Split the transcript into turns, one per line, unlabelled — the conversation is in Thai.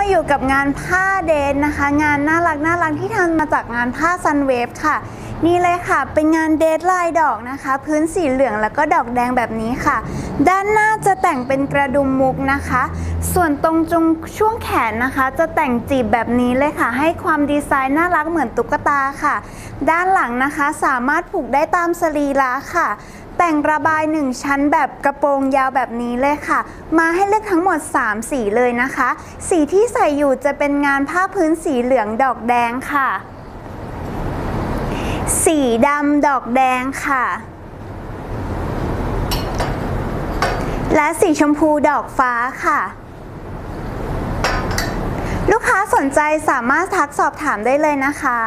มาอยู่กับงานผ้าเดนนะคะ งานน่ารักน่ารักที่ทำมาจากงานผ้าซันเวฟค่ะ นี่เลยค่ะ เป็นงานเดทลายดอกนะคะ พื้นสีเหลืองแล้วก็ดอกแดงแบบนี้ค่ะ ด้านหน้าจะแต่งเป็นกระดุมมุกนะคะ ส่วนตรงจุงช่วงแขนนะคะ จะแต่งจีบแบบนี้เลยค่ะ ให้ความดีไซน์น่ารักเหมือนตุ๊กตาค่ะ ด้านหลังนะคะสามารถผูกได้ตามสรีระค่ะ แต่งระบาย1ชั้นแบบกระโปรงยาวแบบนี้เลยค่ะ มาให้เลือกทั้งหมด 3 สีเลยนะคะ สีที่ใส่อยู่จะเป็นงานผ้าพื้นสีเหลืองดอกแดงค่ะ สีดำดอกแดงค่ะและสีชมพูดอกฟ้าค่ะ ลูกค้าส นใจสามารถทักสอบถามได้เลยนะคะ